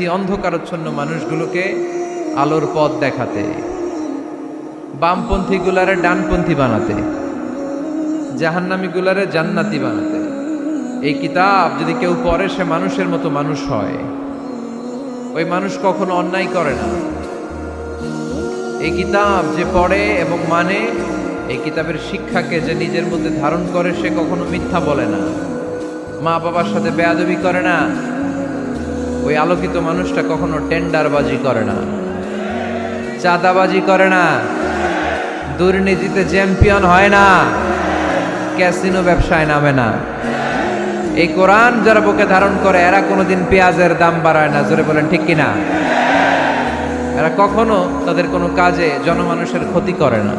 এই অন্ধকারচ্ছন্ন মানুষগুলোকে আলোর পথ দেখাতে বামপন্থী গুলারে ডানপন্থী বানাতে জাহান্নামী গুলারে জান্নাতি বানাতে। এই কিতাব যদি কেউ পড়ে, সে মানুষের মতো মানুষ হয়। ওই মানুষ কখনো অন্যায় করে না। এই কিতাব যে পড়ে এবং মানে এই কিতাবের শিক্ষাকে যে নিজের মধ্যে ধারণ করে, সে কখনো মিথ্যা বলে না। মা বাবার সাথে বেয়াদবি করে না। ওই আলোকিত মানুষটা কখনো টেন্ডারবাজি করে না। চাঁদাবাজি করে না। দুর্নীতিতে চ্যাম্পিয়ন হয় না। ক্যাসিনো ব্যবসায় নামে না। এই কোরআন যারা বুকে ধারণ করে, এরা কোনোদিন পেঁয়াজের দাম বাড়ায় না। জোরে বলেন, ঠিক কিনা? এরা কখনো তাদের কোনো কাজে জনমানুষের ক্ষতি করে না।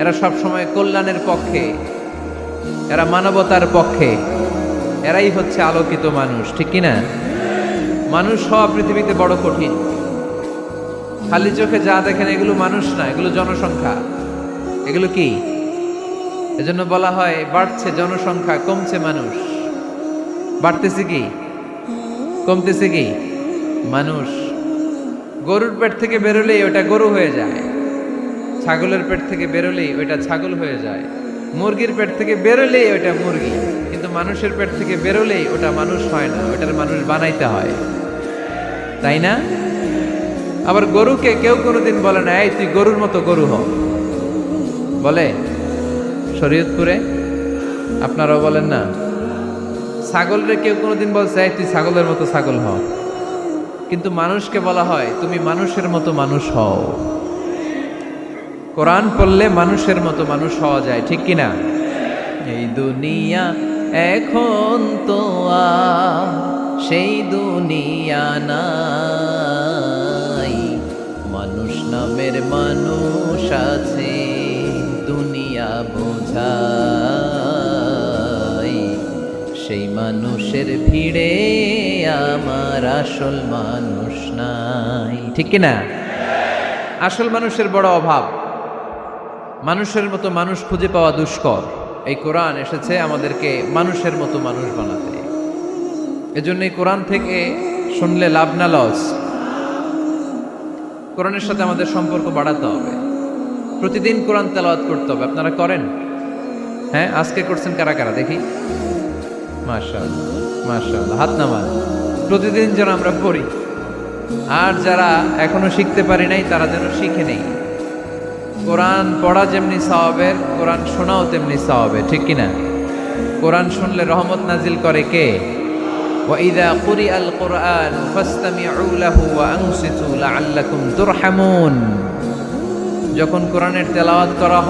এরা সব সময় কল্যাণের পক্ষে। এরা মানবতার পক্ষে। এরাই হচ্ছে আলোকিত মানুষ, ঠিক কিনা? মানুষ হওয়া পৃথিবীতে বড় কঠিন। খালি চোখে যা দেখেন এগুলো মানুষ না, এগুলো জনসংখ্যা। এগুলো কি? এজন্য বলা হয়, বাড়ছে জনসংখ্যা, কমছে মানুষ। বাড়তেছে কি? কমতেছে কি? মানুষ। গরুর পেট থেকে বেরোলেই ওটা গরু হয়ে যায়। ছাগলের পেট থেকে বেরোলেই ওইটা ছাগল হয়ে যায়। মুরগির পেট থেকে বেরোলেই ওটা মুরগি। মানুষের পেট থেকে বেরোলেই ওটা মানুষ হয় না, ওটার মানুষ বানাইতে হয়। তাই না? আবার গরুকে কেউ কোনোদিন বলে না, এই, তুই গরুর মতো গরু হ। বলে? শরীয়তপুরে? আপনারাও বলেন না। ছাগলরে কেউ কোনোদিন বলছে, এই, তুই ছাগলের মতো ছাগল হ। কিন্তু মানুষকে বলা হয়, তুমি মানুষের মতো মানুষ হও। কোরআন পড়লে মানুষের মতো মানুষ হওয়া যায়, ঠিক কিনা? এই দুনিয়া এখন তো সেই দুনিয়া নাই। মানুষ নামের মানুষ আছে, দুনিয়া বোঝাই। সেই মানুষের ভিড়ে আমার আসল মানুষ নাই। ঠিক না আসল মানুষের বড় অভাব। মানুষের মতো মানুষ খুঁজে পাওয়া দুষ্কর। এই কোরআন এসেছে আমাদেরকে মানুষের মতো মানুষ বানাতে। এজন্য এই কোরআন থেকে শুনলে লাভ না লস। কোরআনের সাথে আমাদের সম্পর্ক বাড়াতে হবে। প্রতিদিন কোরআন তেলাওয়াত করতে হবে। আপনারা করেন? হ্যাঁ আজকে করছেন কারা কারা? দেখি। মার্শাল মার্শাল হাত নামান। প্রতিদিন যেন আমরা পড়ি। আর যারা এখনও শিখতে পারি নাই, তারা যেন শিখে নেই। কোরআন পড়া যেমনি সওয়াবের কোরআন শোনাও তেমনি সওয়াবের ঠিক কিনা কোরআন শুনলে রহমত নাজিল করে কে وإذا قرئ القرآن فاستمعوا له وأنصتوا لعلكم ترحمون যখন কোরআনের তেলাওয়াত করা হয়